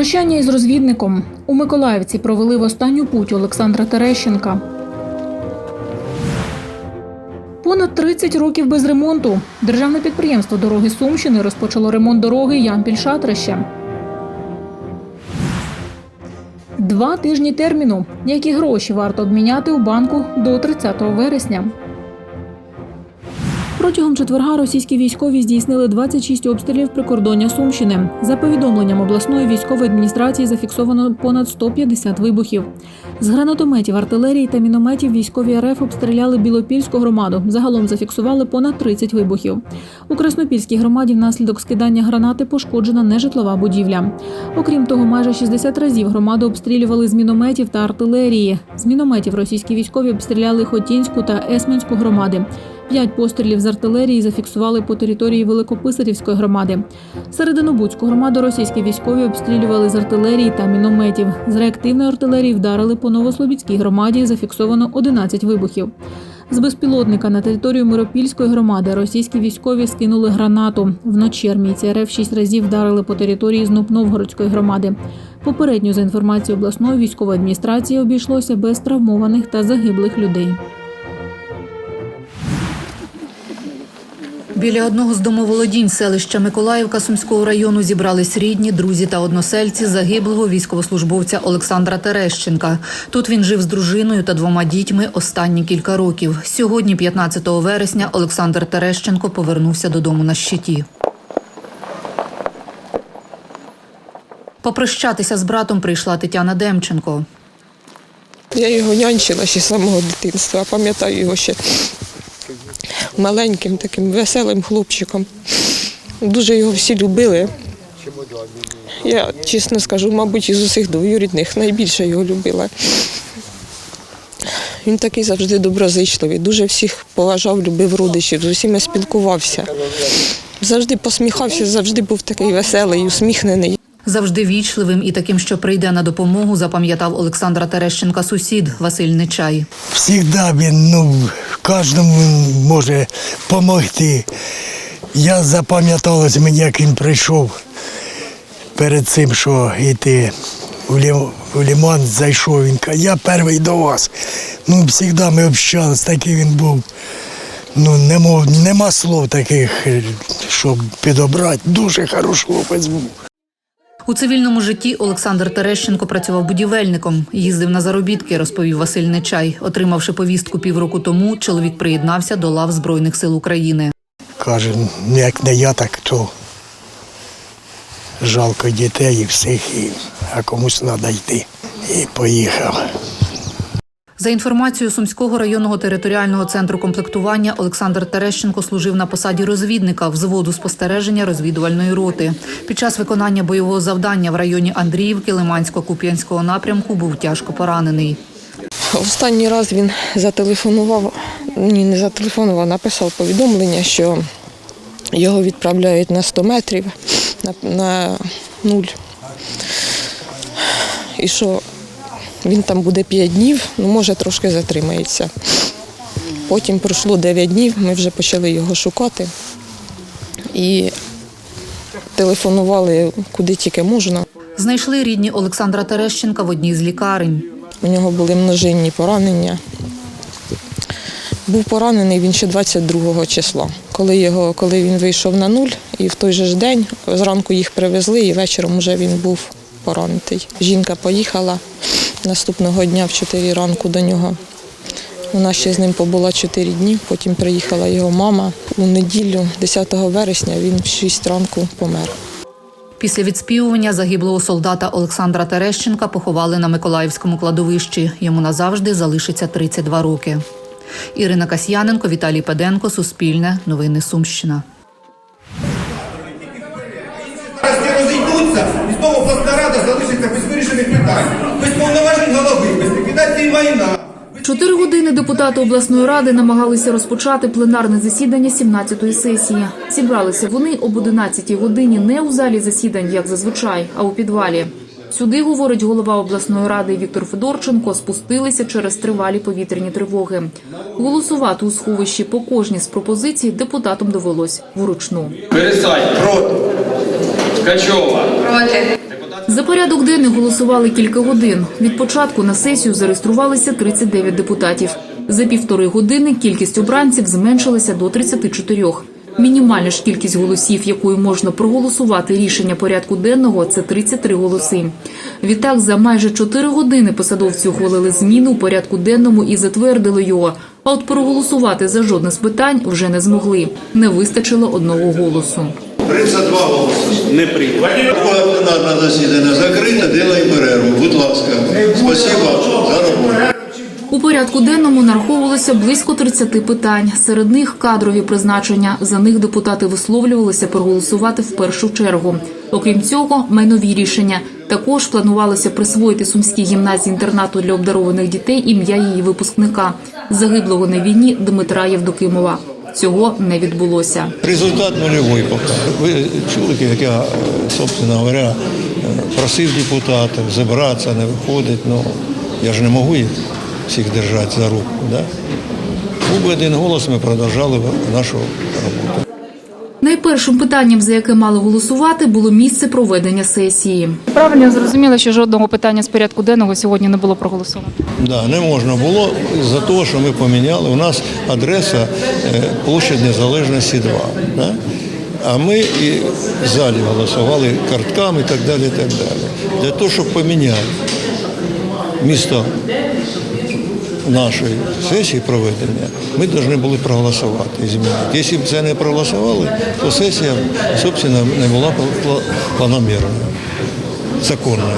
Прощання із розвідником у Миколаївці провели в останню путь Олександра Терещенка. Понад 30 років без ремонту. Державне підприємство Дороги Сумщини розпочало ремонт дороги Ямпіль-Шатрище. Два тижні терміну. Які гроші варто обміняти у банку до 30 вересня? Протягом четверга російські військові здійснили 26 обстрілів прикордоння Сумщини. За повідомленням обласної військової адміністрації зафіксовано понад 150 вибухів. З гранатометів, артилерії та мінометів військові РФ обстріляли Білопільську громаду. Загалом зафіксували понад 30 вибухів. У Краснопільській громаді внаслідок скидання гранати пошкоджена нежитлова будівля. Окрім того, майже 60 разів громаду обстрілювали з мінометів та артилерії. З мінометів російські військові обстріляли Хотінську та Есменську громади. П'ять пострілів з артилерії зафіксували по території Великописарівської громади. Серединобудську громаду російські військові обстрілювали з артилерії та мінометів. З реактивної артилерії вдарили по Новослобідській громаді. Зафіксовано 11 вибухів. З безпілотника на територію Миропільської громади російські військові скинули гранату. Вночі армійці РФ шість разів вдарили по території Знуп-Новгородської громади. Попередньо, за інформацією обласної військової адміністрації, обійшлося без травмованих та загиблих людей. Біля одного з домоволодінь селища Миколаївка Сумського району зібрались рідні, друзі та односельці загиблого військовослужбовця Олександра Терещенка. Тут він жив з дружиною та двома дітьми останні кілька років. Сьогодні, 15 вересня, Олександр Терещенко повернувся додому на щиті. Попрощатися з братом прийшла Тетяна Демченко. Я його нянчила ще з самого дитинства, пам'ятаю його ще маленьким таким веселим хлопчиком. Дуже його всі любили. Я чесно скажу, мабуть, із усіх двоюрідних найбільше його любила. Він такий завжди доброзичливий, дуже всіх поважав, любив родичів, з усіма спілкувався. Завжди посміхався, завжди був такий веселий, усміхнений. Завжди вічливим і таким, що прийде на допомогу, запам'ятав Олександра Терещенка сусід Василь Нечай. Всегда він ну, кожному може допомогти. Я запам'яталось мені, як він прийшов перед цим, що йти у, Лі- ліман, зайшов. Він каже, я перший до вас. Ну, завжди ми общались, такий він був. Ну, нема, нема слов таких, щоб підобрати. Дуже хороший хлопець був. У цивільному житті Олександр Терещенко працював будівельником, їздив на заробітки, розповів Василь Нечай. Отримавши повістку півроку тому, чоловік приєднався до лав Збройних сил України. Каже, «Ну, як не я, так то жалко дітей і всіх, а комусь треба йти. І поїхав. За інформацією Сумського районного територіального центру комплектування, Олександр Терещенко служив на посаді розвідника взводу спостереження розвідувальної роти. Під час виконання бойового завдання в районі Андріївки Лимансько-Куп'янського напрямку був тяжко поранений. Останній раз він зателефонував, ні, не зателефонував, написав повідомлення, що його відправляють на 100 метрів на, на нуль. І що він там буде 5 днів, ну може трошки затримається. Потім пройшло 9 днів, ми вже почали його шукати і телефонували куди тільки можна. Знайшли рідні Олександра Терещенка в одній з лікарень. У нього були множинні поранення. Був поранений він ще 22 числа, коли, його, коли він вийшов на нуль, і в той же ж день зранку їх привезли, і вечором вже він був поранений. Жінка поїхала наступного дня в 4 ранку до нього. Вона ще з ним побула 4 дні, потім приїхала його мама. У неділю, 10 вересня, він в 6 ранку помер. Після відспівування загиблого солдата Олександра Терещенка поховали на Миколаївському кладовищі. Йому назавжди залишиться 32 роки. Ірина Касьяненко, Віталій Педенко, Суспільне, Новини Сумщина. Зараз розійдуться, і знову обласна рада залишиться без вирішених питань, майна. Чотири години депутати обласної ради намагалися розпочати пленарне засідання 17-ї сесії. Зібралися вони об 11-й годині не у залі засідань, як зазвичай, а у підвалі. Сюди, говорить голова обласної ради Віктор Федорченко, спустилися через тривалі повітряні тривоги. Голосувати у сховищі по кожній з пропозицій депутатам довелось вручну. Пересадь. Проти. Ткачова. За порядок денний голосували кілька годин. Від початку на сесію зареєструвалися 39 депутатів. За півтори години кількість обранців зменшилася до 34. Мінімальна ж кількість голосів, якою можна проголосувати рішення порядку денного, це 33 голоси. Відтак, за майже 4 години посадовці ухвалили зміни у порядку денному і затвердили його. А от проголосувати за жодне з питань вже не змогли. Не вистачило одного голосу. 32 голоси. Не прийнято. Пленарне засідання закрите, делаємо перерву. Будь ласка. Спасибо за роботу. У порядку денному нараховувалося близько 30 питань. Серед них кадрові призначення. За них депутати висловлювалися проголосувати в першу чергу. Окрім цього, майнові рішення. Також планувалося присвоїти сумській гімназії інтернату для обдарованих дітей ім'я її випускника, загиблого на війні Дмитра Євдокимова. Цього не відбулося. Результат нульовий поки. Ви чули, як я, собственно говоря, просив депутатів зібратися, не виходить. Ну, я ж не можу їх всіх держати за руку. Да? Був один голос, ми продовжали нашу роботу. Найпершим питанням, за яке мали голосувати, було місце проведення сесії. Правильно зрозуміла, що жодного питання з порядку денного сьогодні не було проголосовано. Да, не можна було за того, що ми поміняли. У нас адреса е, площадь Незалежності 2. Да? А ми і в залі голосували картками і так далі. І так далі. Для того, щоб поміняти місто нашої сесії проведення, ми повинні були проголосувати і змінити. Якщо б це не проголосували, то сесія, собственно, не була пла- планомірною, законною.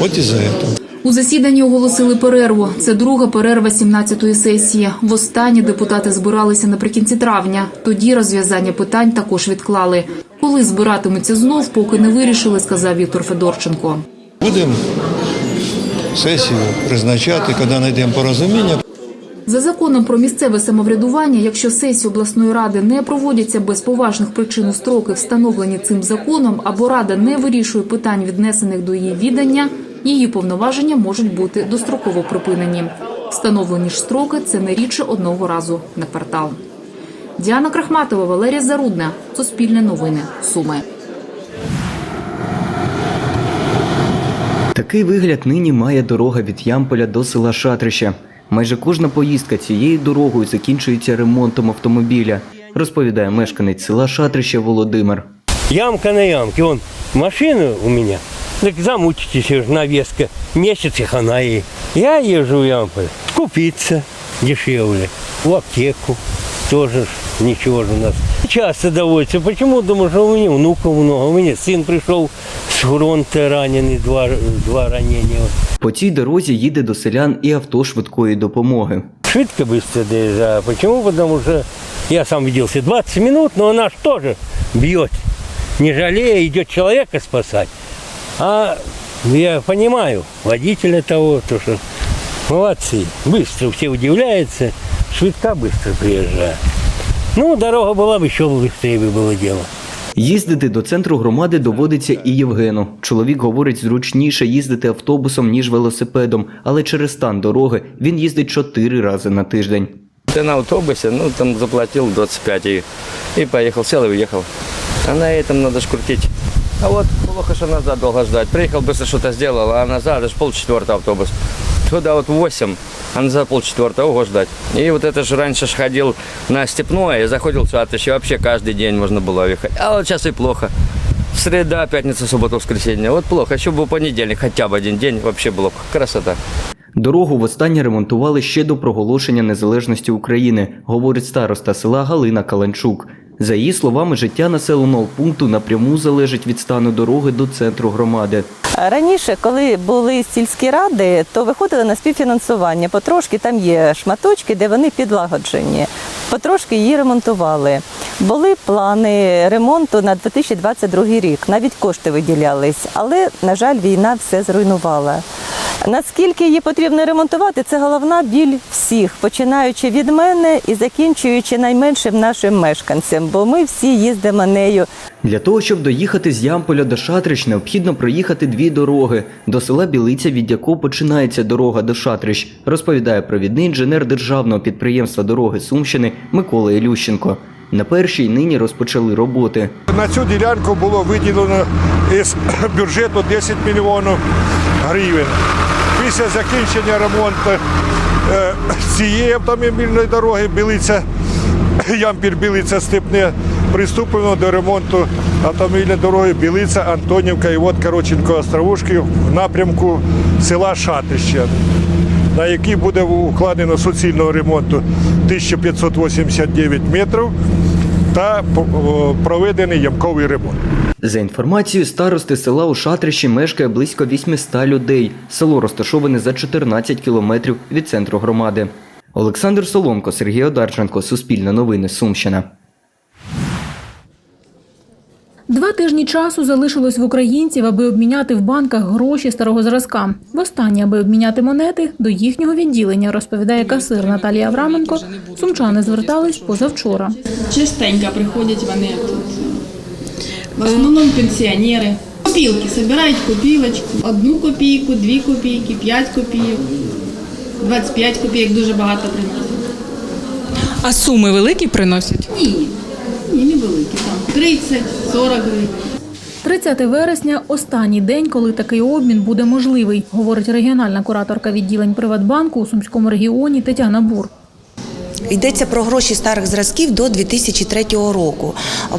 От і за цього. У засіданні оголосили перерву. Це друга перерва 17-ї сесії. Востаннє депутати збиралися наприкінці травня. Тоді розв'язання питань також відклали. Коли збиратимуться знов, поки не вирішили, сказав Віктор Федорченко. Будемо сесію призначати, коли знайдемо порозуміння. За законом про місцеве самоврядування, якщо сесії обласної ради не проводяться без поважних причин у строки, встановлені цим законом, або рада не вирішує питань, віднесених до її відання, її повноваження можуть бути достроково припинені. Встановлені ж строки це не рідше одного разу на квартал. Діана Крахматова, Валерія Зарудна, Суспільне новини, Суми. Такий вигляд нині має дорога від Ямполя до села Шатрище. Майже кожна поїздка цією дорогою закінчується ремонтом автомобіля, розповідає мешканець села Шатрище Володимир. Ямка на ямке. Вон машина у меня. Так замучитесь навеска. Месяц и хана ей. Я езжу в Ямполь. Купиться дешевле. В аптеку Тоже ж ничего же у нас. Часто доводится. Почему? Думаю, что у меня внуков много. У меня сын пришел с фронта раненый, два, два ранения. По цій дорозі їде до селян і авто швидкої допомоги. Швидко быстро доезжаю. Почему? Потому что я сам виделся 20 минут, но она ж тоже бьет. Не жалея, идет человека спасать. А я понимаю водителя того, то что молодцы. Быстро все удивляются. Швидко быстро приезжаю. Ну, дорога была бы еще быстрее бы было дело. Їздити до центру громади доводиться і Євгену. Чоловік говорить, зручніше їздити автобусом, ніж велосипедом, але через стан дороги він їздить чотири рази на тиждень. Ты на автобусе, ну, там заплатил 25 и, и поехал, сел и уехал. А на этом надо ж крутить. А вот плохо, что назад долго ждать. Приехал, быстро что-то сделал, а назад аж полчетвертого автобус. Туда вот 8, а назад полчетвертого, ого, ждать. И вот это же раньше ж ходил на Степное, и заходил в Святоще, вообще каждый день можно было ехать. А вот сейчас и плохо. Среда, пятница, суббота, воскресенье. Вот плохо. Еще был понедельник, хотя бы один день, вообще было красота. Дорогу востаннє ремонтували ще до проголошення незалежності України, говорить староста села Галина Каланчук. За її словами, життя населеного пункту напряму залежить від стану дороги до центру громади. Раніше, коли були сільські ради, то виходили на співфінансування. Потрошки там є шматочки, де вони підлагоджені. Потрошки її ремонтували. Були плани ремонту на 2022 рік. Навіть кошти виділялись, але на жаль, війна все зруйнувала. Наскільки її потрібно ремонтувати, це головна біль всіх, починаючи від мене і закінчуючи найменшим нашим мешканцем, бо ми всі їздимо нею Для того, щоб доїхати з Ямполя до Шатрич, необхідно проїхати дві дороги до села Білиця, від якого починається дорога до Шатрич, розповідає провідний інженер державного підприємства дороги Сумщини Микола Ілющенко. На першій нині розпочали роботи. На цю ділянку було виділено із бюджету 10 мільйонів гривень. Після закінчення ремонту е, цієї автомобільної дороги Білиця, Ямпіль Білиця Степне, приступимо до ремонту автомобільної дороги Білиця, Антонівка і от Короченко Островушки в напрямку села Шатище, на який буде укладено суцільного ремонту 1589 метрів та проведений ямковий ремонт. За інформацією старости села у Шатрищі мешкає близько 800 людей. Село розташоване за 14 кілометрів від центру громади. Олександр Соломко, Сергій Одарченко, Суспільне новини, Сумщина. Два тижні часу залишилось в українців, аби обміняти в банках гроші старого зразка. Востаннє, аби обміняти монети, до їхнього відділення, розповідає касир Наталія Авраменко. Сумчани звертались позавчора. Частенько приходять вони тут. В основному пенсіонери. Копілки збирають копілочку. Одну копійку, дві копійки, п'ять копійок, 25 копійок дуже багато приносять. А суми великі приносять? Ні, ні, невеликі. Там 30, 40 гривень. 30 вересня – останній день, коли такий обмін буде можливий, говорить регіональна кураторка відділень Приватбанку у Сумському регіоні Тетяна Бур. Йдеться про гроші старих зразків до 2003 року.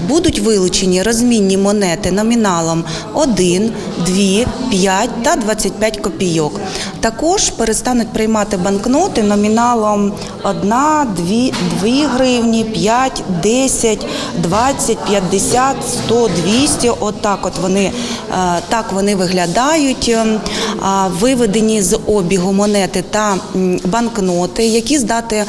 Будуть вилучені розмінні монети номіналом 1, 2, 5 та 25 копійок. Також перестануть приймати банкноти номіналом 1, 2, 2 гривні, 5, 10, 20, 50, 100, 200. Отак от вони, е, так вони виглядають. Ем, Виведені з обігу монети та банкноти, які з дати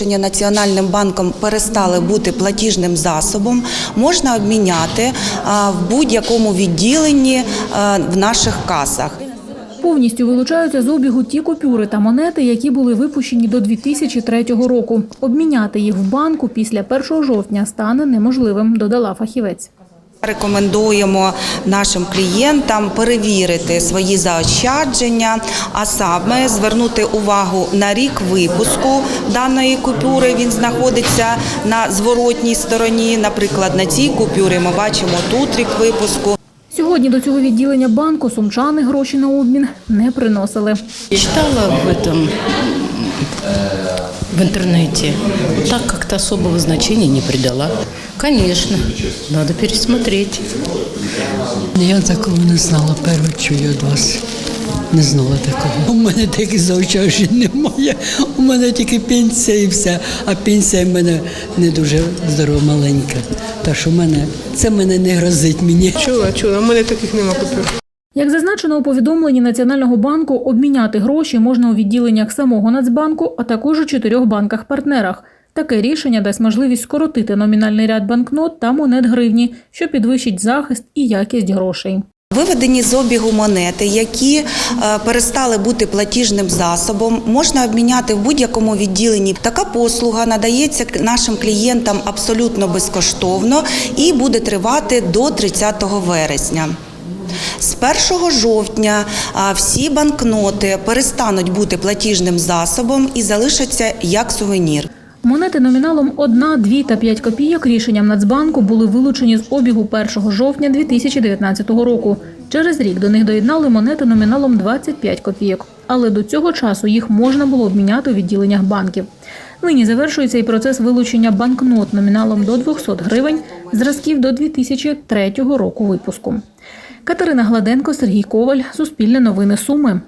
оголошення Національним банком перестали бути платіжним засобом, можна обміняти в будь-якому відділенні в наших касах. Повністю вилучаються з обігу ті купюри та монети, які були випущені до 2003 року. Обміняти їх в банку після 1 жовтня стане неможливим, додала фахівець. Рекомендуємо нашим клієнтам перевірити свої заощадження, а саме звернути увагу на рік випуску даної купюри. Він знаходиться на зворотній стороні. Наприклад, на цій купюрі ми бачимо тут рік випуску. Сьогодні до цього відділення банку сумчани гроші на обмін не приносили. Читала в этом в интернете. Так как-то особого значения не придала. Конечно, надо пересмотреть. Я такого не знала, перше чую від вас. Не знала такого. У мене таких заощаджень немає. У мене тільки пенсія і все. А пенсія в мене не дуже здорова, маленька. Так що в мене це мене не грозить мені. Чула, чула, у мене таких нема купюр. Як зазначено у повідомленні Національного банку, обміняти гроші можна у відділеннях самого Нацбанку, а також у чотирьох банках-партнерах. Таке рішення дасть можливість скоротити номінальний ряд банкнот та монет гривні, що підвищить захист і якість грошей. Виведені з обігу монети, які е, перестали бути платіжним засобом, можна обміняти в будь-якому відділенні. Така послуга надається нашим клієнтам абсолютно безкоштовно і буде тривати до 30 вересня. З 1 жовтня всі банкноти перестануть бути платіжним засобом і залишаться як сувенір. Монети номіналом 1, 2 та 5 копійок рішенням Нацбанку були вилучені з обігу 1 жовтня 2019 року. Через рік до них доєднали монети номіналом 25 копійок. Але до цього часу їх можна було обміняти у відділеннях банків. Нині завершується і процес вилучення банкнот номіналом до 200 гривень зразків до 2003 року випуску. Катерина Гладенко, Сергій Коваль, Суспільне новини Суми.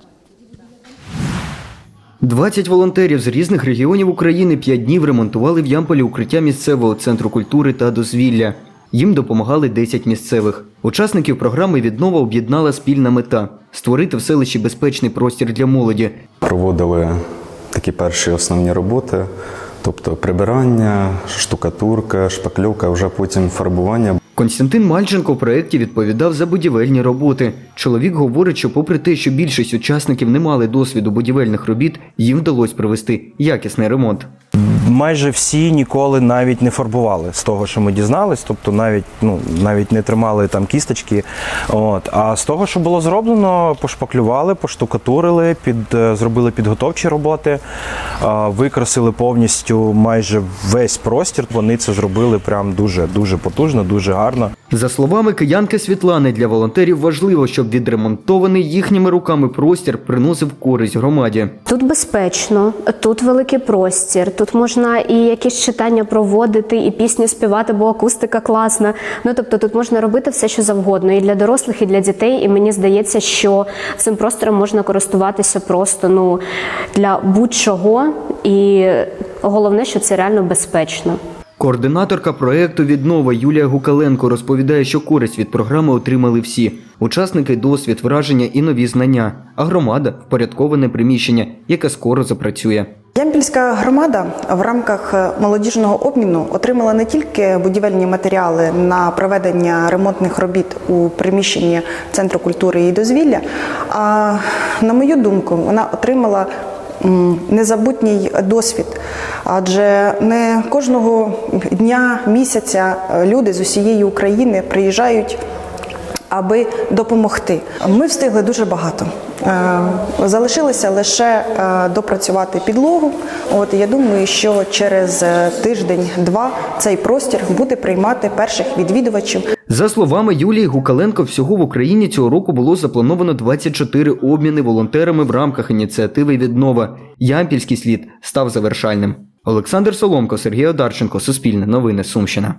20 волонтерів з різних регіонів України 5 днів ремонтували в Ямполі укриття місцевого центру культури та дозвілля. Їм допомагали 10 місцевих. Учасників програми віднова об'єднала спільна мета створити в селищі безпечний простір для молоді. Проводили такі перші основні роботи, тобто прибирання, штукатурка, шпакльовка, вже потім фарбування. Константин Мальченко в проєкті відповідав за будівельні роботи. Чоловік говорить, що попри те, що більшість учасників не мали досвіду будівельних робіт, їм вдалося провести якісний ремонт. Майже всі ніколи навіть не фарбували з того, що ми дізнались, тобто навіть ну навіть не тримали там кісточки. От а з того, що було зроблено, пошпаклювали, поштукатурили, під е, зробили підготовчі роботи, викрасили повністю майже весь простір. Вони це зробили прям дуже дуже потужно, дуже гарно. За словами киянки Світлани, для волонтерів важливо, щоб відремонтований їхніми руками простір приносив користь громаді. Тут безпечно, тут великий простір, тут можна і якісь читання проводити, і пісні співати, бо акустика класна. Ну тобто тут можна робити все, що завгодно, і для дорослих, і для дітей. І мені здається, що цим простором можна користуватися просто ну для будь-чого. І головне, що це реально безпечно. Координаторка проекту Віднова Юлія Гукаленко розповідає, що користь від програми отримали всі учасники, досвід, враження і нові знання, а громада впорядковане приміщення, яке скоро запрацює. Ямпільська громада в рамках е, молодіжного обміну отримала не тільки будівельні матеріали на проведення ремонтних робіт у приміщенні Центру культури і дозвілля, а на мою думку, вона отримала незабутній досвід. Адже не кожного дня, місяця е, люди з усієї України приїжджають аби допомогти. Ми встигли дуже багато. Е, Залишилося лише е, допрацювати підлогу. От я думаю, що через е, тиждень-два цей простір буде приймати перших відвідувачів. За словами Юлії Гукаленко, всього в Україні цього року було заплановано 24 обміни волонтерами в рамках ініціативи Віднова. Ямпільський слід став завершальним. Олександр Соломко, Сергій Одарченко, Суспільне новини Сумщина.